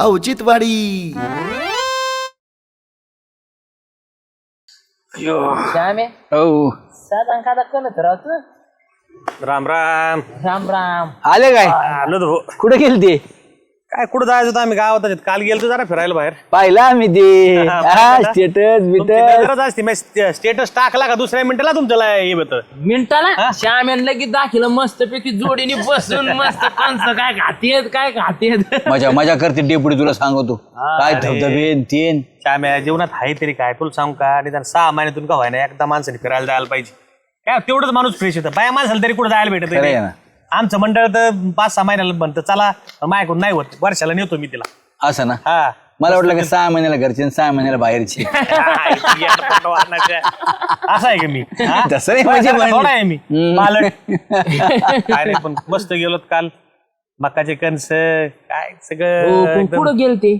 औचित्यवाडी. श्यामे? हो. साधा राम राम. राम राम. आले काय? आलो तो. कुठे गेल ते काय कुठं जायचं होतं आम्ही? गावात आहेत. काल गेलो जरा फिरायला बाहेर. पाहिला आम्ही ते. स्टेटस बिटस. असते. मी स्टेटस टाकला का दुसऱ्या मिनिटाला तुमच्याला हे होतं मिनिटाला? श्यामेन लगेच दाखिलं मस्त पैकी जोडीने बसून मस्त कंस काय खातेत काय खातेत मजा मजा करते डेपुटी तुला सांगतो. काय धबधबे न तेन. श्याम्या जीवनात आहे तरी काय? तुला सांगू का? निदान सहा महिन्यातून का व्हायना एकदा माणसाने फिरायला जायला पाहिजे. काय तेवढंच माणूस फ्रेश होतं बाया माणसाला तरी कुठं जायला भेटत खरं आहे नाही. आमचं मंडळ तर पाच सहा महिन्याला बनतं. चला माझ्याकडून नाही होत. वर्षाला नेतो मी तिला. असं ना? हा. मला वाटलं की सहा महिन्याला घरचे आणि सहा महिन्याला बाहेरचे. असं आहे का मी? हा? तसं नाही म्हणजे थोडा म्हणजे. आहे मी. हम्म. पालक. काय रे पण मस्त गेलो काल. मकाचे कणस काय हो, सगळं एकदम कुठं गेल ते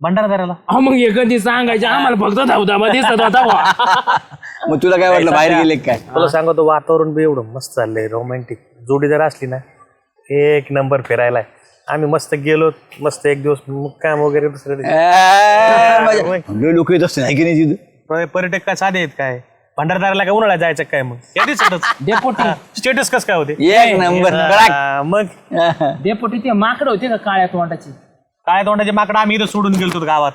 भंडारा करायला अहो, मग हे कधी सांगायचे आम्हाला फक्त धावधाबा दिसत होता बुवा. मग तुला काय वाटलं बाहेर गेले काय तुला सांगतो वातावरण बी एवढं मस्त चाललंय रोमॅन्टिक जोडी जर असली ना एक नंबर फिरायला. आम्ही मस्त गेलो मस्त एक दिवस मुक्काम वगैरे दुसऱ्या दिवशी. लोक येत असते नाही की नाही तिथं? पर- पर्यटक काय साधे आहेत काय? भंडारदाराला काय उन्हाळ्यात जायचं काय मग? या दिवसातच. डेपोटी स्टेटस कस काय होते? एक नंबर कडक. हा, मग? डेपोटी ते माकड होते का काळ्या तोंडाची? काय तोंडाचे माकडं आम्ही इथं सोडून गेलतो गावात.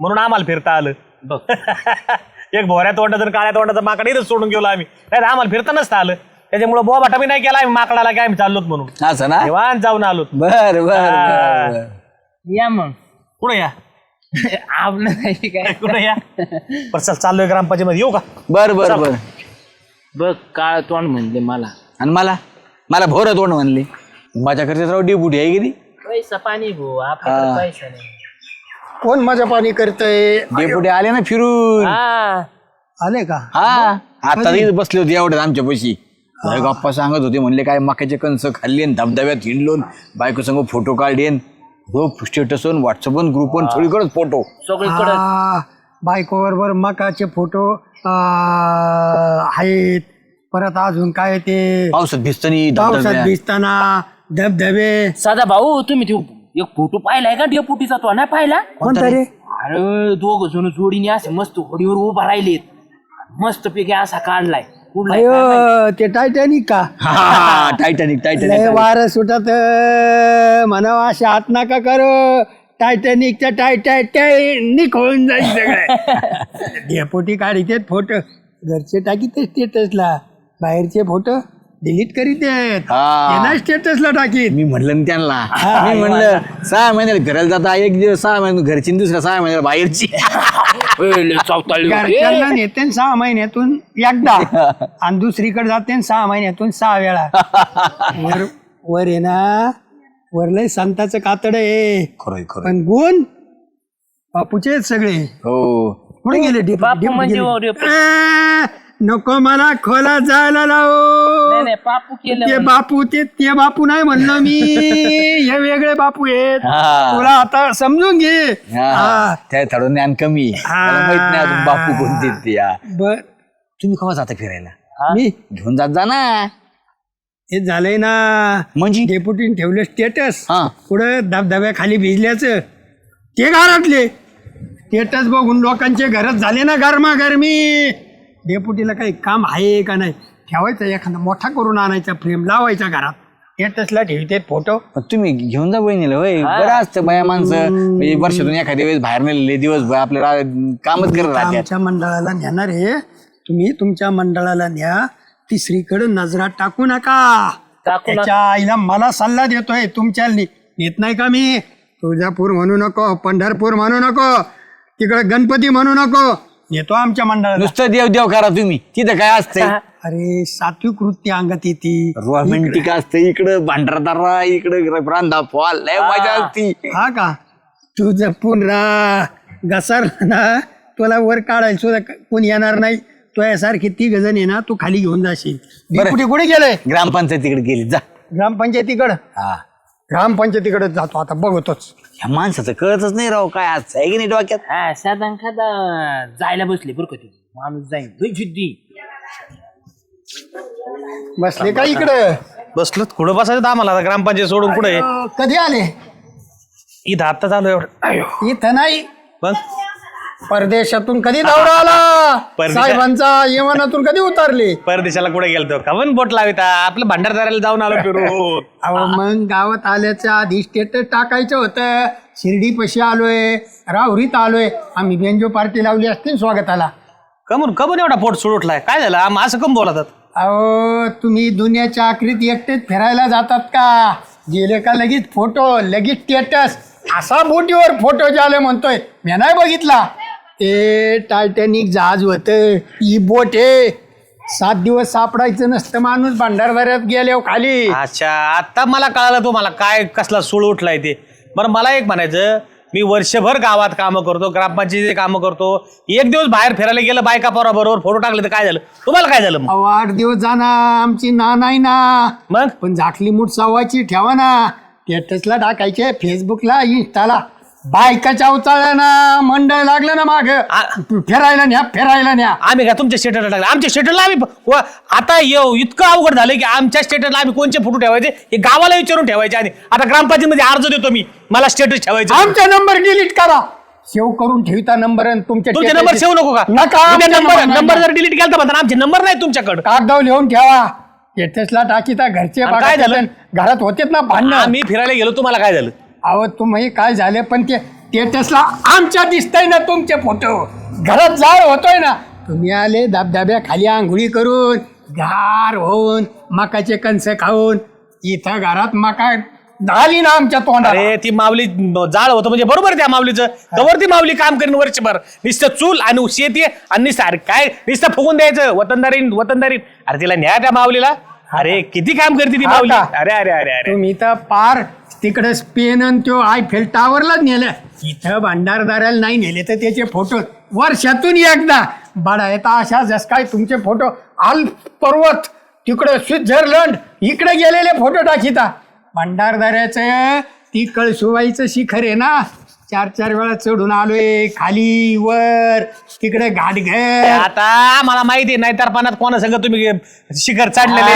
म्हणून आम्हाला फिरता आलं. एक भोऱ्या तोंडाचं आणि काळ्या तोंडाचं माकड इथं सोडून गेलो आम्ही. नाही तर आम्हाला फिरता नसतं आलं. त्याच्यामुळे बोबाटा बी नाही केला माकडाला काय आम्ही चाललोत म्हणून. असं ना? निवांत जाऊन आलो बर बर. या मग. कुठं या? आपलं नाही काय. कुठं या? बरं चल चाललोय ग्रामपंचायत मध्ये येऊ का? बर बर बर. बघ काळ तोंड म्हणले मला. आणि मला? मला भोर तोंड म्हणले. माझ्याकडे राव डेपुटी आहे किती पैसा पाणी भाऊ आपल्याकडे पैसा नाही. कोण माझ्या पाणी करतय? डेपुटी आले ना फिरून. हा. आले का? हा. आता इथं बसले होते एवढ्यात आमच्या पैशी गप्पा सांगत होते म्हणले काय मक्याचे कणस खाल्ले धबधब्यात हिंडलो बायको संग फोटो काढलेन हो स्टेटस व्हॉट्सअप ग्रुप वन सगळीकडेच फोटो सगळीकडे बायको बरोबर मकाचे फोटो आहेत. परत अजून काय ते? पावसात भिजतानी पावसात धबधब्यात भिजताना धबधबे. साधा भाऊ तुम्ही ते एक फोटो पाहिलाय का डेपुटीचा तो? नाही पाहिला? कोणता रे अरे दोघ जण जोडीने असे मस्त होडीवर उभा राहिलेत. मस्त पैकी असा काढलाय. कुठला अयो ते टायटॅनिक का? हा टायटॅनिक लय टायटॅनिक वार सुटत म्हणावा अशा हात नका करू. टायटॅनिकच्या टायटॅनिक होऊन जाईल सगळं. डेपोटी काढित फोटो घरचे टाकीत स्टेटसला बाहेरचे फोटो डिलीट करीत आहेत. हा. नाही स्टेटसला टाकीत. मी म्हणलं ना त्यांना. मी म्हणलं सहा महिन्याला घराला जाता एक दिवस सहा महिने घरची आणि दुसऱ्या सहा महिन्याला बाहेरची. घरच्यांना नेते न सहा महिन्यातून एकदा. आणि दुसरीकडे जाते न सहा महिन्यातून सहा वेळा. वर वर आहे ना वर लय संताचं कातड आहे. खरंय खरं पण गुण बापूचे आहेत सगळे. हो. कुठे गेले डिप- बापू डिप म्हणजे गेले? आ, नको मला खोला जायला लावू. नाही नाही पापू केलं ते बापू ते ते बापू नाही म्हणलं मी. हे वेगळे बापू आहेत. हा. तुला आता समजून घे. हा, हा. त्या थोडं ज्ञान कमी. आहे. मला माहीत नाही अजून बापू कोणते ते बर. तुम्ही केव्हा जाता फिरायला? मी? घेऊन जात जा ना. हे झालंय ना. म्हणजे? डेप्युटीने ठेवलं स्टेटस हा. पुढं धबधब्याखाली भिजल्याचं. ते घरातले. स्टेटस बघून लोकांचे घरात झाले ना गरमा गरमी डेपुटीला काही काम आहे का नाही? ठेवायचं एखादा मोठा करून आणायचा फ्रेम लावायचा घरात. स्टेटसला ठेवते फोटो पण तुम्ही घेऊन जा बहिणीला होय. बरं असतं बाया माणसं. म्हणजे वर्षातून एखाद्या वेळेस बाहेर नेलेले दिवस आपल्याला कामच करत राहतात. आमच्या मंडळाला नेणार आहे. तुम्ही तुमच्या मंडळाला न्या. तिसरीकडे नजरा टाकू नका. टाकू नका. त्याच्या आईला मला सल्ला देतोय तुमच्या नि- नेत नाही का मी? तुळजापूर म्हणू नको पंढरपूर म्हणू नको तिकडे गणपती म्हणू नको. नेतो आमच्या मंडळाला. नुसतं देव देव करा तुम्ही. तिथं काय असतंय? अरे सात्विक वृत्ती अंगात येते. रोमॅन्टिक असतं इकडं भांडारदारा इकडं रांधा फॉल लय मजा असती. हा का? तुझं पुनरा घसार ना तुला वर काढायला सुद्धा कोणी येणार नाही. तो यासारखी ती गजन आहे ना तू खाली घेऊन जाशील. कुठे कुठे गेलंय? ग्रामपंचायतीकडे गेली जा. ग्रामपंचायतीकडं? हा. ग्रामपंचायतीकडे जातो आता बघतोच. ह्या माणसाचं कळतच नाही राव काय आज आहे की नाही डोक्यात? हा साधा खादा जायला बसले बरं का ते माणूस जाईन. दोन शुद्धी बसले का इकडं? बसलो कुठं बसायचं आम्हाला आता? ग्रामपंचायत सोडून कुठे अं, कधी आले? इथं आत्ता चालू एवढं. इथं नाही. मग परदेशातून कधी दौरा आला? परदेशा- साहेबांचा विमानातून कधी उतरले? परदेशाला कुठे गेलतो? का पण बोट लाविता. आपलं भंडारदाराला जाऊन आलो फिरू. अहो मग गावात आल्याच्या आधी स्टेटस टाकायचं होतं. शिर्डी पशी आलोय राहुरीत आलोय. आम्ही बेंजो पार्टी लावली असते स्वागताला. कमून कमून एवढा पोट सुड उठलाय? काय झालं? आम असं कम बोलतात. अहो तुम्ही दुनियाच्या आखरीत एकटेच फिरायला जातात का? गेले का लगेच फोटो लगेच स्टेटस असा बोटीवर फोटो झाले म्हणतोय मी नाही बघितला. ते टायटॅनिक जहाज होतं ही बोट आहे सात दिवस सापडायचं नसतं माणूस. भांडारदाऱ्यात गेले खाली. अच्छा आता मला कळालं तुम्हाला काय कसला सूळ उठलाय ते. बरं मला एक म्हणायचं मी वर्षभर गावात कामं करतो ग्रामपंचायतीचे कामं करतो. एक दिवस बाहेर फिरायला गेलं बायका पोरा बरोबर फोटो टाकले तर काय झालं? तुम्हाला काय झालं मग? अहो आठ दिवस जाणार आमची ना नाही ना. मग? पण झाकली मूठ सव्वाची ठेवा ना. स्टेटसला टाकायचे फेसबुकला इंस्टाला बायकाच्या अवचाळ्या ना मंडळ लागलं ना माग. फिरायला न्या फिरायला न्या. आम्ही का तुमच्या स्टेटसला टाकलं? आमच्या स्टेटसला आम्ही व- आता येऊ इतकं अवघड झालं की आमच्या स्टेटसला आम्ही कोणचे फोटो ठेवायचे? हे गावाला विचारून ठेवायचे आणि आता ग्रामपंचायतीमध्ये अर्ज देतो मी. मला स्टेटस ठेवायचं. आमचा नंबर डिलीट करा. सेव्ह करून ठेवता नंबर आणि तुमचे तुमचे नंबर सेव्ह नको का? नका नंबर नंबर. जर डिलीट केला तर म्हणतात आमचे नंबर नाही तुमच्याकडे. कागदाव लिहून ठेवा. स्टेटसला टाकीता घरचे काय झालं? घरात होतेत ना भांडण. आम्ही फिरायला गेलो तुम्हाला काय झालं? अहो तुम्ही काय झाले? पण ते स्टेटसला आमच्या दिसतंय ना तुमचे फोटो. घरात जाळ होतोय ना. तुम्ही आले धबधब्या खाली आंघोळी करून गार होऊन मकाचे कणस खाऊन इथं घरात मका झाली ना आमच्या तोंडात अरे ती माऊली जाळ होतं म्हणजे बरोबर आहे त्या माऊलीचं. कवर ती माऊली काम करीन वर्षभर. नुसतं चूल आणि शेती आणि अरे काय? नुसतं फुगून द्यायचं वतनदारीन वतनदारीन. अरे तिला न्या त्या माऊलीला. अरे किती काम करते ती माऊली? अरे अरे अरे अरे. तुम्ही तर पार तिकडे स्पेन आणि तो आयफेल टावरलाच नेलं. इथं भांडारदाराला नाही नेले तर त्याचे फोटो वर्षातून एकदा. बडा येता अशा जस काय तुमचे फोटो आल पर्वत तिकडे स्वित्झर्लंड इकडे गेलेले फोटो टाकीता. भंडारदाऱ्याचं ती कळसुबाईचं शिखर आहे ना? चार चार वेळा चढून आलोय खाली वर तिकडे घाटघर आता मला माहिती नाही तर पानात कोणा संग तुम्ही शिखर चढलेले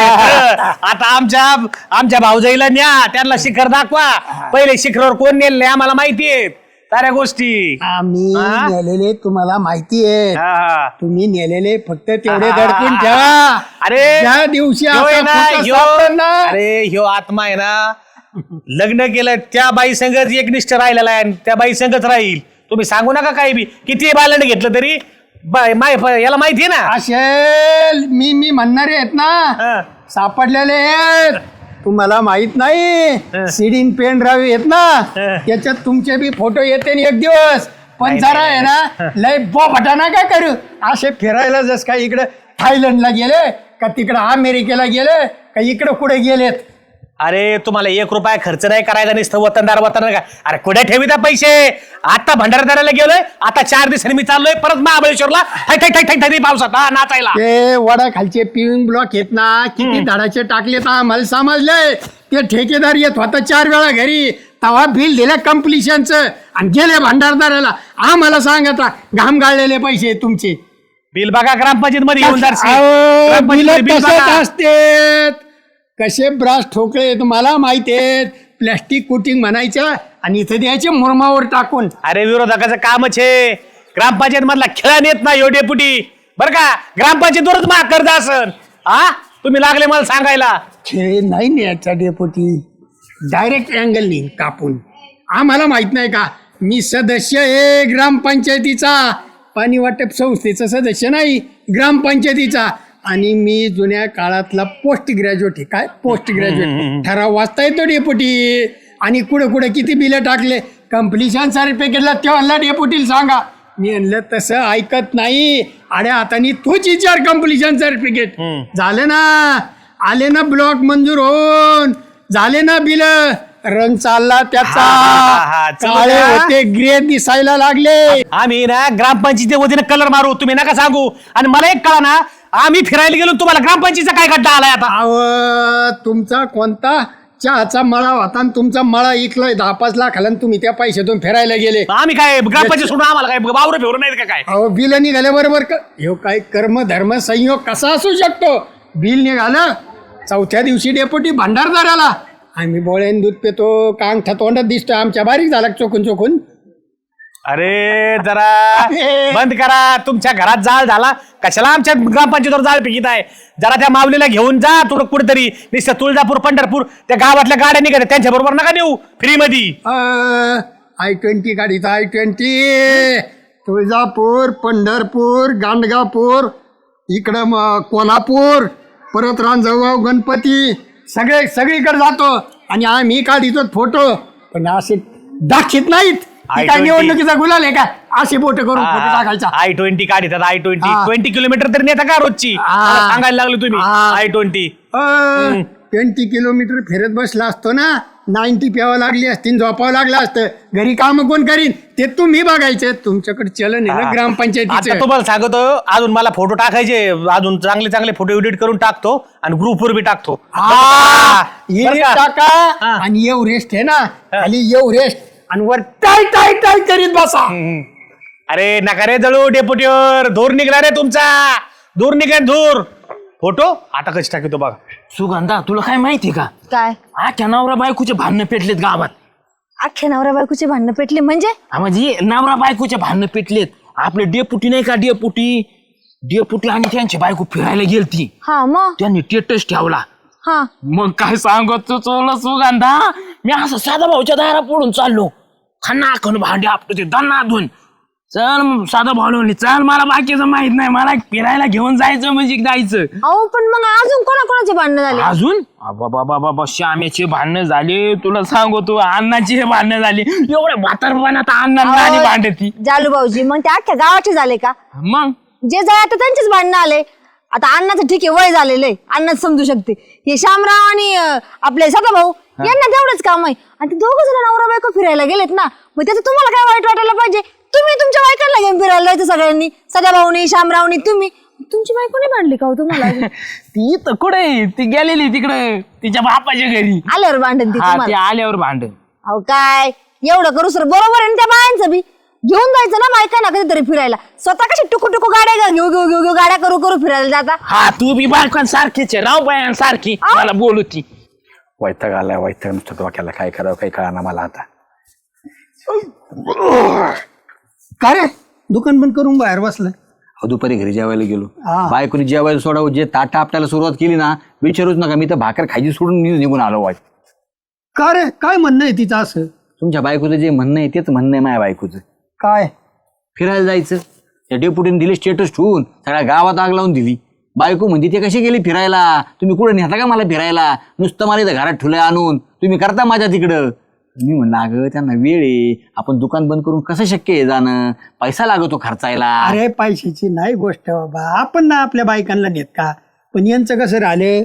आता आमच्या आमच्या भाऊजाईला न्या त्यांना शिखर दाखवा. पहिले शिखरावर कोण नेले आम्हाला माहिती आहे. साऱ्या गोष्टी. आम्ही हा? नेलेले तुम्हाला माहिती आहे. हा, हा. तुम्ही नेलेले फक्त तेवढे दडपून ठेवा. अरे ज्या दिवशी ह्यो आहे असा ना, फोटो ह्यो- सापडला, अरे ह्यो आत्मा आहे ना लग्न केलं त्या बाई संगच एक निष्ठ राहिलेला आहे आणि त्या बाई संगच राहील. तुम्ही सांगू नका काही बी. किती बालन घेतलं तरी? बाय माय याला माहिती आहे ना? असेल मी मी म्हणणारे आहेत ना. हा. सापडलेले आहेत. तुम्हाला माहीत नाही. सीडीन पेन ड्राईव्ह आहेत ना. हा. त्याच्यात तुमचे बी फोटो येते न एक दिवस. पण जरा आहे ना लय बोफटा नका करू? असे फिरायला जस काय इकडे थायलंडला गेले का तिकडे अमेरिकेला गेले का इकडे कुठे गेलेत? अरे तुम्हाला एक रुपया खर्च नाही करायचा नुसतं वतनदार वतनदार का? अरे कुठे ठेवी त्या पैसे? आता भंडारदाराला गेलोय आता चार दिवसांनी मी चाललोय परत महाबळेश्वरला. पावसात हा नाचायला. ते वडा खालचे पिविंग ब्लॉक येत ना किती झाडाचे टाकले तर आम्हाला समजले ते ठेकेदार येत होता चार वेळा घरी तवा बिल दिलं कम्प्लिशनचं आणि गेले भंडारदाराला आम्हाला सांगता घाम गाळलेले पैसे तुमचे. बिल बघा ग्रामपंचायत मध्ये येऊन ग्रामपंचायतीमध्ये बिलं बघा. असतेत. कसे ब्रास ठोकळे मला माहिती आहेत. प्लॅस्टिक कोटिंग म्हणायचं आणि इथं द्यायचे मुरमावर टाकून. अरे विरोधकाचं कामच आहे ग्रामपंचायत मधला खेळा नेत नाही यो डेपुटी बर का? ग्रामपंचायतीवरच मा कर्ज असन हा तुम्ही लागले मला सांगायला. खेळ नाही न्यायचा डेपोटी डायरेक्ट अँगलनी कापून. आम्हाला माहीत नाही का? मी सदस्य आहे ग्रामपंचायतीचा. पाणी वाटप संस्थेचा सदस्य नाही ग्रामपंचायतीचा. आणि मी जुन्या काळातला पोस्ट ग्रॅज्युएट आहे. काय? पोस्ट ग्रॅज्युएट ठराव वाचता येतो डेपुटी आणि कुठे कुठे किती बिलं टाकले? कम्प्लिशन सर्टिफिकेटला तेव्हा डेपुटीला सांगा. मी म्हणलं तसं ऐकत नाही. अरे आता तूच विचार कम्प्लिशन सर्टिफिकेट झालं ना. आले ना ब्लॉक मंजूर होऊन. झाले ना बिल. रंग चालला त्याचा. काळे ना. होते ग्रे दिसायला लागले. आम्ही ना ग्रामपंचायती वतीने कलर मारू. तुम्ही नका सांगू. आणि मला एक कळा ना आम्ही फिरायला गेलो तुम्हाला ग्रामपंचायतीचा काय गड्डा आलाय आता? अव तुमचा कोणता? चहाचा मळा होता आणि तुमचा मळा इकलाय दहा पाच लाखाला आणि तुम्ही त्या पैशातून फिरायला गेले. आम्ही काय ग्रामपंचायत सोडून आम्हाला काय वावर फिरून नाहीत का काय? अहो बिल निघाल्याबरोबर क- ह्यो काय कर्म धर्म संयोग कसा असू शकतो? बिल निघालं चौथ्या दिवशी डेपुटी भंडारदाराला. आम्ही बोळ्यान दूध पितो का अंगठा तोंडात दिसतो आमच्या बारीक झाला चोकून चोकून अरे जरा बंद करा. तुमच्या घरात जाळ झाला. कशाला आमच्या ग्रामपंचायतीवर जाळ पिकित आहे? जरा त्या माऊलीला घेऊन जा तुला कुठेतरी. नुसतं तुळजापूर पंढरपूर त्या गावातल्या गाड्या निघत त्यांच्या बरोबर नका नेऊ. फ्री मध्ये आय ट्वेंटी गाडीचा आय ट्वेंटी तुळजापूर पंढरपूर गांडगापूर इकडं म- कोल्हापूर परत रांजगाव गणपती. सगळे सगळीकडे जातो. आणि आम्ही काढितो फोटो. पण असे दाखीत नाहीत. काय I-20. निवडणुकीचा गुलाल आहे का? असे फोटो करून फोटो टाकायचा. आय ट्वेंटी काढतात आय ट्वेंटी हा. ट्वेंटी किलोमीटर तरी नेता का रोजची? हा. मला सांगायला लागलो तुम्ही. हा. आय ट्वेंटी ट्वेंटी किलोमीटर फिरत बसला असतो ना नाईन्टी प्यावं लागली असती झोपावं लागलं असतं. घरी काम कोण करीन? ते तुम्ही बघायचे. तुमच्याकडे चलन आहे ना आता ग्रामपंचायतीचं. तुम्हाला सांगतो अजून मला फोटो टाकायचे. अजून चांगले चांगले फोटो एडिट करून टाकतो आणि ग्रुपवर बी टाकतो. हा, बरं हे? टाका हा. आणि एव्हरेस्ट आहे ना. खाली एव्हरेस्ट. आणि वर टाय टाय टाय करीत बसा. अरे नका रे जळू डेपुटीवर. धूर निघला रे तुमचा. धूर निघेल धूर. फोटो? आता कशी टाकतो बघा. सुगंधा तुला काय माहिती का? काय? आख्या नवरा बायकोचे भांडणं पेटलेत गावात. अख्ख्या नवरा बायकोचे भांडणं पेटले म्हणजे? हा म्हणजे नवरा बायकोचे भांडणं पेटलेत. आपले डेपुटी नाही का डेपुटी? डेपुटी आणि त्यांची बायको फिरायला गेलती. हा मग? त्यांनी टेटस ठेवला. हा. मग काय सांगत तू चोला सुगंधा? मी असं साधा भाऊच्या दारा पडून चाललो. खन्ना खन भांडे आपलं ते दन्नाधून चल मग साधा भाऊ चल मला बाकीचं माहीत नाही. मला फिरायला घेऊन जायचं म्हणजे जायचं. अहो पण मग अजून कोणाकोणाचे भांडणं झाले? अजून? बाबा बाबा श्यामेचे भांडणं झाले. तुला सांगतो अण्णाची भांडणं झाली. एवढ्या म्हातारपणात अण्णा आणि भांडती. जालू भाऊजी मग ते अख्ख्या गावाचे झाले का? मग? जे झाले आता त्यांचेच भांडणं आले. आता अण्णाचं ठीक आहे वय झालेलं आहे. अण्णाच समजू शकते. हे शामराव आणि अं, आपले सदा भाऊ यांना तेवढंच काम आहे. आणि ते दोघं जण नवरा बायको फिरायला गेलेत ना मग त्याचं तुम्हाला काय वाईट वाटायला पाहिजे? तुम्ही तुमच्या बायकांना घेऊन फिरायला जायचं सगळ्यांनी. सदा भाऊनी शामरावनी तुम्ही. तुमची बायको नाही भांडली का हो तुम्हाला? ती इथं कुठे ती गेलेली तिकडे तिच्या बापाच्या घरी. आल्यावर भांडण ती हा आल्यावर भांडण. अहो काय एवढं करू सर बरोबर आहे ना त्या बायांचं बी. घेऊन जायचं ना बायकांना कधीतरी फिरायला. स्वतः कशी टुकू टुकू गाड्या घ्या- घेऊ घेऊ घेऊ घेऊ गाड्या करू करू फिरायला जाता? हा तू बी बायकोन सारखीच आहे राव बायां सारखी. मला बोलू ती. वैताग आलाय वैताग. नुसतं डोक्याला काय करावं काही कळाना मला आता. का रे? दुकान बंद करून बाहेर बसलं अहो, दुपारी घरी जेवायला गेलो. हा. बायकोनी जेवायला सोडावं जे ताटा आपल्याला सुरुवात केली ना विचारूच नका मी तर भाकर खायची सोडून मी निघून आलो वाईट का रे? काय म्हणणं आहे तिचं असं? तुमच्या बायकोचं जे म्हणणं आहे तेच म्हणणं आहे माझ्या बायकोचं. काय? फिरायला जायचं. त्या डेपुटीने दिले स्टेटस ठेवून सगळ्या गावात आग लावून दिली. बायको म्हणते ते कशी गेली फिरायला? तुम्ही कुठं नेता का मला फिरायला? नुसतं मला इथं घरात ठेवलंय आणून. तुम्ही करता माझ्या तिकडं. मी म्हणलं अगं त्यांना वेळ आहे. आपण दुकान बंद करून कसं शक्य आहे जाणं? पैसा लागतो खर्चायला. अरे पैशाची नाही गोष्ट बाबा. आपण ना आपल्या बायकांना नेत का? पण यांचं कसं राहिलं?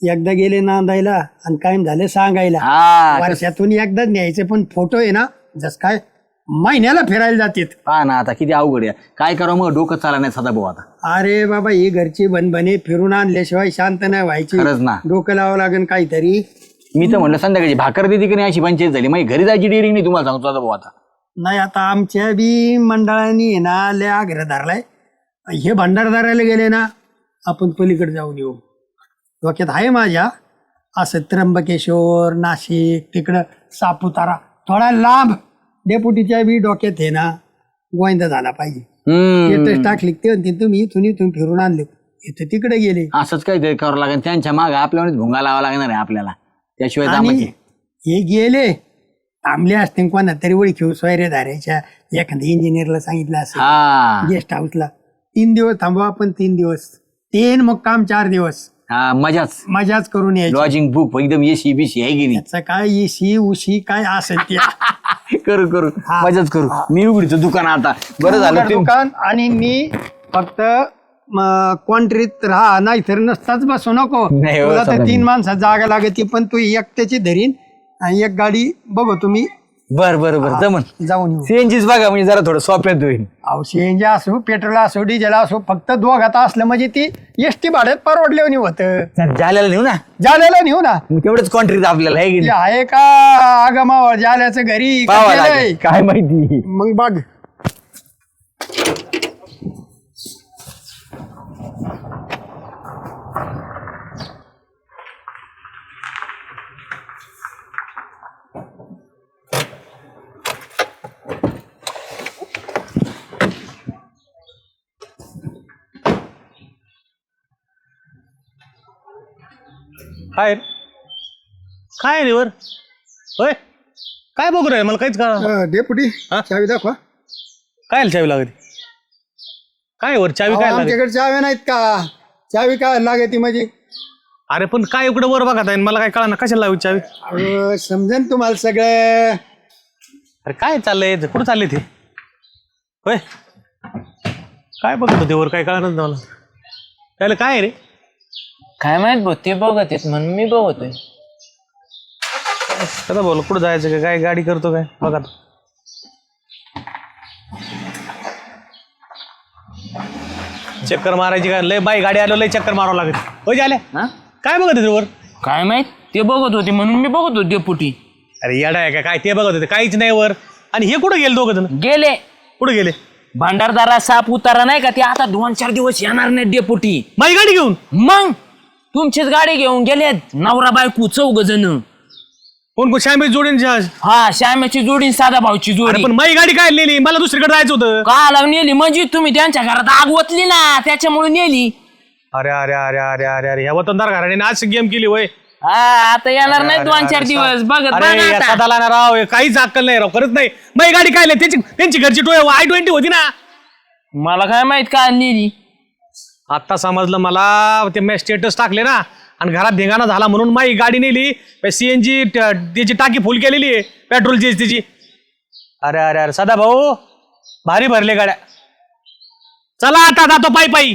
एकदा गेले नांदायला आणि कायम झाले सांगायला. हा वर्षातून एकदाच न्यायचे पण फोटो आहे ना जस काय महिन्याला फिरायला जातात. पहा ना आता किती अवघड आहे. काय करावं मग? डोकं चाला नाही सदा भाऊ आता. अरे बाबा ही घरची बनबने फिरून आणल्याशिवाय शांत नाही व्हायची. खरंच ना. डोकं लावावं लागेल काहीतरी. मी तर म्हणलं संध्याकाळची भाकर देते की नाही अशी पंचायत झाली? मग घरी जायची डेअरिंग नाही तुम्हाला सांगतो सदा भाऊ आता. नाही आता आमच्या बी मंडळाने ना लय आग्रह धरलाय. हे भंडारदाराला गेले ना आपण पलीकडे जाऊन येऊ. डोक्यात आहे माझ्या. असं त्र्यंबकेश्वर नाशिक तिकडं सापुतारा. थोडा लांब. डेपुटीच्या बी डोक्यात आहे ना गोविंदा झाला पाहिजे. हम्म. स्टेटस टाकली ते म्हणते तुम्ही इथून इथून फिरून आणले इथं तिकडे गेले. असंच काहीतरी करावं लागेल. त्यांच्या मागे आपल्यावरच भुंगा लावा लागणार आहे आपल्याला. त्याशिवाय आणि जमायचे हे गेले. थांबले असते कोणा तरी ओळखी सोयरे धारायच्या एखाद्या इंजिनियरला सांगितलं असं हा. गेस्ट हाऊसला तीन दिवस थांबवा आपण तीन दिवस. तीन मग काम चार दिवस. हा मजाच. मजाच करून यायची. लॉजिंग बुक एकदम एसी बीसी आहे की नाही? काय इशी उशी काय असेल ते. करू करू. मजाच करू. मी उघडीचं दुकान आता. बरं झालं ते दुकान आणि मी फक्त क्वांट्रीत राहा नाही तर नसताच बसू नको. नाही हो, तुला तर समजलं. तीन माणसात जागा लागते पण तू एकट्याची धरीन आणि एक गाडी बघू तुम्ही. बर बर बर. जमन जाऊन येऊ. सीएनजीच बघा म्हणजे जरा थोडं सोप्यात होईल अहो सीएनजी असो पेट्रोल असो डिझेल असो फक्त दोघात असलं म्हणजे ती एस टी भाड्यात परवडले होतं. जाल्याला नेऊ ना. जाल्याला नेऊ ना. मग तेवढंच कॉन्ट्रीट आपल्याला आहे की आहे आगमावर जाल्याचं घरी. काय माहिती? मग बघ काय? काय रे वर? होय? काय बघू रे मला काहीच कळा अं, डेपुटी हा? चावी दाखवा. काय चावी लागते काय वर? चावी काय लागते आमच्याकडे चाव्या नाहीत का? चावी काय लागते म्हणजे अरे पण काय इकडे वर बघत आहे? मला काय कळा ना कशाला लावी चावी? अहो, समजेन तुम्हाला सगळं. अरे काय चाललंय? ते? कुठं चालले ते? होय? काय बघत होते वर? काय कळणार मला. त्याला काय आहे रे? काय माहीत भाऊ ते बघत आहेत म्हणून मी बघतोय. कदा बोल कुठं जायचं का? काय गाडी करतो काय? बघा आता. चक्कर मारायची काय? लय बाई गाडी आलो लय चक्कर मारावं लागेल. हो झाले हा? काय बघत होते वर? काय माहीत? ते बघत होते म्हणून मी बघत होते डेपुटी अरे येडा आहे का? काय ते बघत होते? काहीच नाही वर. आणि हे कुठं गेले दोघं जण? गेले. कुठं गेले? भांडारदारा साप उतारा नाही का? ते आता दोन चार दिवस येणार नाही डेपुटी माझी गाडी घेऊन? मग? तुमचीच गाडी घेऊन गेलेत. नवरा बायको चौघ जण. कोण कोण? श्यामी जोडीन जा- हा श्यामाची जोडी आणि साधा भाऊची अरे जोडी पण माझी गाडी काय नेली? मला दुसरीकडे जायचं होतं. काला नेली म्हणजे तुम्ही त्यांच्या घरात आग ओतली ना त्याच्यामुळे नेली. अरे अरे अरे अरे अरे अरे ह्या वतनदार घराने आज गेम केली वय हा आता येणार नाही दोन चार दिवस. बघत अरे बघा या आता. सदाला ना राव हे काहीच अक्कल नाही राव करत नाही. माझी गाडी काय त्यांची त्यांची घरची टोय आय ट्वेंटी होती ना. मला काय माहीत का नेली. आत्ता समजलं मला ते मी स्टेटस टाकले ना आणि घरात धिंगाणा झाला म्हणून माझी गाडी नेली सीएनजी त्याची टाकी फुल केलेली आहे पेट्रोलची त्याची. अरे अरे अरे सदा भाऊ भारी भरले गाड्या. चला आता जातो पायी पायी.